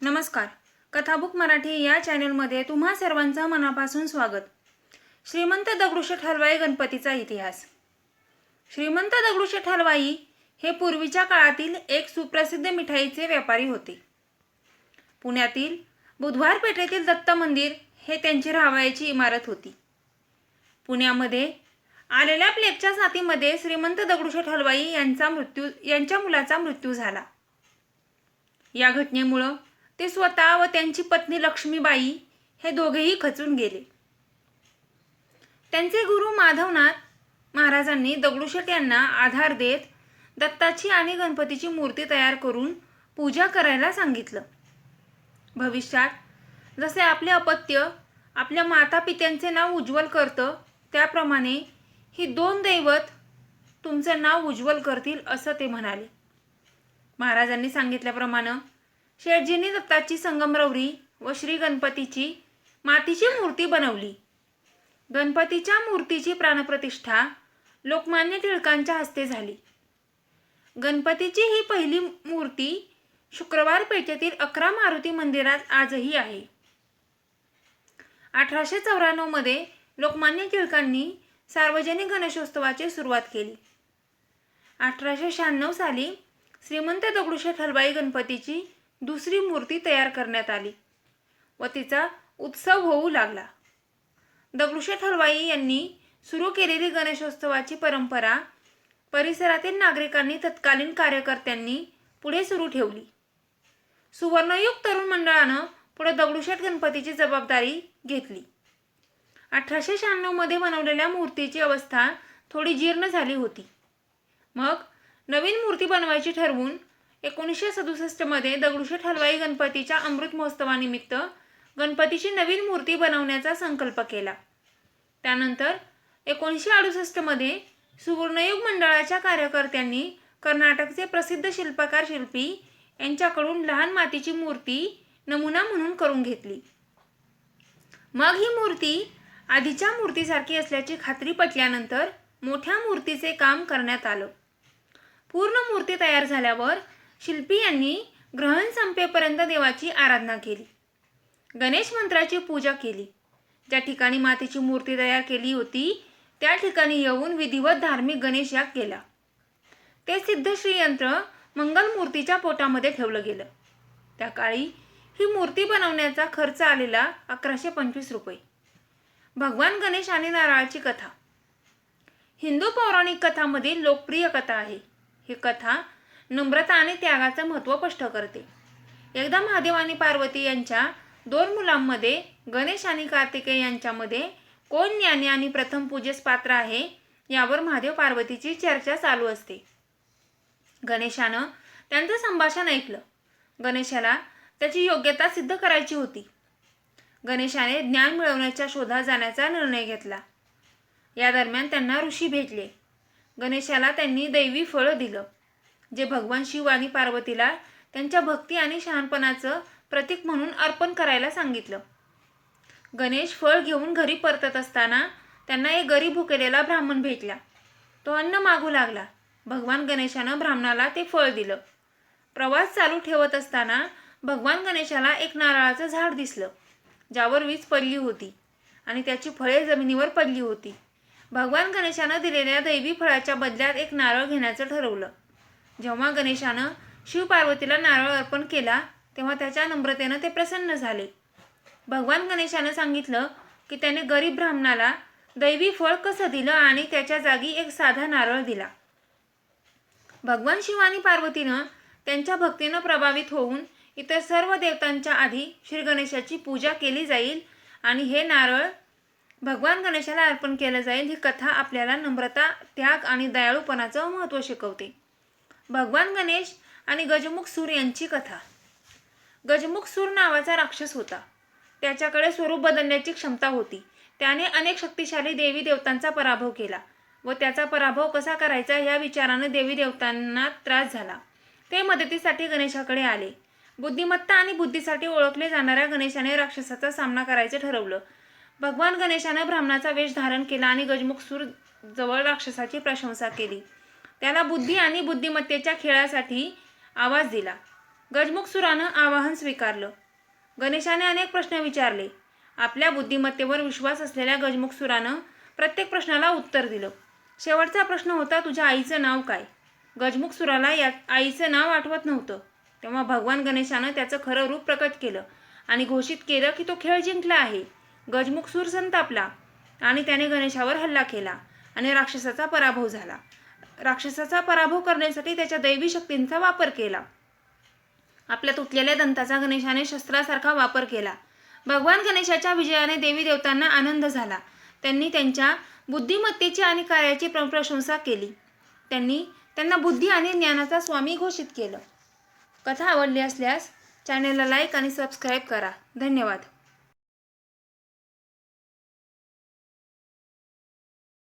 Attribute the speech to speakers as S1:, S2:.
S1: नमस्कार. कथाबुक मराठी या चॅनलमध्ये तुम्हा सर्वांचं मनापासून स्वागत. श्रीमंत दगडूशेठ हलवाई गणपतीचा इतिहास. श्रीमंत दगडूशेठ हलवाई हे पूर्वीच्या काळातील एक सुप्रसिद्ध मिठाईचे व्यापारी होते. पुण्यातील बुधवार पेठेतील दत्त मंदिर हे त्यांची राहावयाची इमारत होती. पुण्यामध्ये आलेल्या प्लेगच्या साथीमध्ये श्रीमंत दगडूशेठ हलवाई यांचा मृत्यू यांच्या मुलाचा मृत्यू झाला. या घटनेमुळं ते स्वतः व त्यांची पत्नी लक्ष्मीबाई हे दोघेही खचून गेले. त्यांचे गुरु माधवनाथ महाराजांनी दगडूशेठ यांना आधार देत दत्ताची आणि गणपतीची मूर्ती तयार करून पूजा करायला सांगितलं. भविष्यात जसे आपले अपत्य आपल्या माता पित्यांचे नाव उज्ज्वल करतं त्याप्रमाणे ही दोन दैवत तुमचं नाव उज्ज्वल करतील असं ते म्हणाले. महाराजांनी सांगितल्याप्रमाणे शेठजींनी दत्ताची संगमरवरी व श्री गणपतीची मातीची मूर्ती बनवली. गणपतीच्या मूर्तीची प्राणप्रतिष्ठा लोकमान्य टिळकांच्या हस्ते झाली. गणपतीची ही पहिली मूर्ती शुक्रवार पेठेतील अकरा मारुती मंदिरात आजही आहे. अठराशे चौऱ्याण्णवमध्ये लोकमान्य टिळकांनी सार्वजनिक गणेशोत्सवाची सुरुवात केली. अठराशे शहाण्णव साली श्रीमंत दगडूशेठ हलवाई गणपतीची दुसरी मूर्ती तयार करण्यात आली व तिचा उत्सव होऊ लागला. दगडूशेठ हलवाई यांनी सुरू केलेली गणेशोत्सवाची परंपरा परिसरातील नागरिकांनी तत्कालीन कार्यकर्त्यांनी पुढे सुरू ठेवली. सुवर्णयुग तरुण मंडळानं पुढे दगडूशेठ गणपतीची जबाबदारी घेतली. अठराशे शहाण्णवमध्ये बनवलेल्या मूर्तीची अवस्था थोडी जीर्ण झाली होती. मग नवीन मूर्ती बनवायची ठरवून एकोणीसशे सदुसष्टमध्ये दगडूशेठ हलवाई गणपतीच्या अमृत महोत्सवानिमित्त गणपतीची नवीन मूर्ती बनवण्याचा संकल्प केला. त्यानंतर एकोणीसशे अडुसष्टमध्ये सुवर्णयुग मंडळाच्या कार्यकर्त्यांनी कर्नाटकचे प्रसिद्ध शिल्पकार शिल्पी यांच्याकडून लहान मातीची मूर्ती नमुना म्हणून करून घेतली. मग ही मूर्ती आधीच्या मूर्तीसारखी असल्याची खात्री पटल्यानंतर मोठ्या मूर्तीचे काम करण्यात आलं. पूर्ण मूर्ती तयार झाल्यावर शिल्पी यांनी ग्रहण संपेपर्यंत देवाची आराधना केली. गणेश मंत्राची पूजा केली. ज्या ठिकाणी मातेची मूर्ती तयार केली होती त्या ठिकाणी येऊन विधिवत धार्मिक गणेश याग केला. ते सिद्धश्री यंत्र मंगलमूर्तीच्या पोटामध्ये ठेवलं गेलं. त्या काळी ही मूर्ती बनवण्याचा खर्च आलेला अकराशे पंचवीस रुपये. भगवान गणेश आणि नारळाची कथा. हिंदू पौराणिक कथामधील लोकप्रिय कथा आहे. ही कथा नम्रता आणि त्यागाचं महत्त्व स्पष्ट करते. एकदा महादेव आणि पार्वती यांच्या दोन मुलांमध्ये गणेश आणि कार्तिकेय यांच्यामध्ये कोण ज्ञानी आणि प्रथम पूजेस पात्र आहे यावर महादेव पार्वतीची चर्चा चालू असते. गणेशानं त्यांचं संभाषण ऐकलं. गणेशाला त्याची योग्यता सिद्ध करायची होती. गणेशाने ज्ञान मिळवण्याच्या शोधात जाण्याचा निर्णय घेतला. या दरम्यान त्यांना ऋषी भेटले. गणेशाला त्यांनी दैवी फळं दिलं. जे भगवान शिव आणि पार्वतीला त्यांच्या भक्ती आणि शहाणपणाचं प्रतीक म्हणून अर्पण करायला सांगितलं. गणेश फळ घेऊन घरी परतत असताना त्यांना एक गरीब भुकेलेला ब्राह्मण भेटला. तो अन्न मागू लागला. भगवान गणेशानं ब्राह्मणाला ते फळ दिलं. प्रवास चालू ठेवत असताना भगवान गणेशाला एक नारळाचं झाड दिसलं. ज्यावर वीज पडली होती आणि त्याची फळे जमिनीवर पडली होती. भगवान गणेशानं दिलेल्या दैवी फळाच्या बदल्यात एक नारळ घेण्याचं ठरवलं. जेव्हा गणेशानं शिवपार्वतीला नारळ अर्पण केला तेव्हा त्याच्या नम्रतेनं ते प्रसन्न झाले. भगवान गणेशानं सांगितलं की त्याने गरीब ब्राह्मणाला दैवी फळ कसं दिलं आणि त्याच्या जागी एक साधा नारळ दिला. भगवान शिव आणि पार्वतीनं त्यांच्या भक्तीनं प्रभावित होऊन इतर सर्व देवतांच्या आधी श्री गणेशाची पूजा केली जाईल आणि हे नारळ भगवान गणेशाला अर्पण केलं जाईल ही कथा आपल्याला नम्रता त्याग आणि दयाळूपणाचं महत्त्व शिकवते. भगवान गणेश आणि गजमुख सूर यांची कथा. गजमुख सूर नावाचा राक्षस होता. त्याच्याकडे स्वरूप बदलण्याची क्षमता होती. त्याने अनेक शक्तिशाली देवी देवतांचा पराभव केला व त्याचा पराभव कसा करायचा या विचाराने देवी देवतांना त्रास झाला. ते मदतीसाठी गणेशाकडे आले. बुद्धिमत्ता आणि बुद्धीसाठी ओळखले जाणाऱ्या गणेशाने राक्षसाचा सामना करायचं ठरवलं. भगवान गणेशाने ब्राह्मणाचा वेश धारण केला आणि गजमुख सूर जवळ राक्षसाची प्रशंसा केली. त्याला बुद्धी आणि बुद्धिमत्तेच्या खेळासाठी आवाज दिला. गजमुखसुरानं आवाहन स्वीकारलं. गणेशाने अनेक प्रश्न विचारले. आपल्या बुद्धिमत्तेवर विश्वास असलेल्या गजमुखसुरानं प्रत्येक प्रश्नाला उत्तर दिलं. शेवटचा प्रश्न होता तुझ्या आईचं नाव काय? गजमुखसुराला या आईचं नाव आठवत नव्हतं. तेव्हा भगवान गणेशानं त्याचं खरं रूप प्रकट केलं आणि घोषित केलं की तो खेळ जिंकला आहे. गजमुखसूर संतापला आणि त्याने गणेशावर हल्ला केला आणि राक्षसाचा पराभव झाला. राक्षसाचा पराभव करण्यासाठी त्याच्या दैवी शक्तींचा वापर केला. आपल्या तुटलेल्या दंताचा गणेशाने शस्त्रासारखा वापर केला. भगवान गणेशाच्या विजयाने देवी देवतांना आनंद झाला. त्यांनी त्यांच्या बुद्धिमत्तेची आणि कार्याची प्र- प्रशंसा केली. त्यांनी त्यांना बुद्धी आणि ज्ञानाचा स्वामी घोषित केलं. कथा आवडली असल्यास चॅनेलला लाईक आणि सबस्क्राईब करा. धन्यवाद.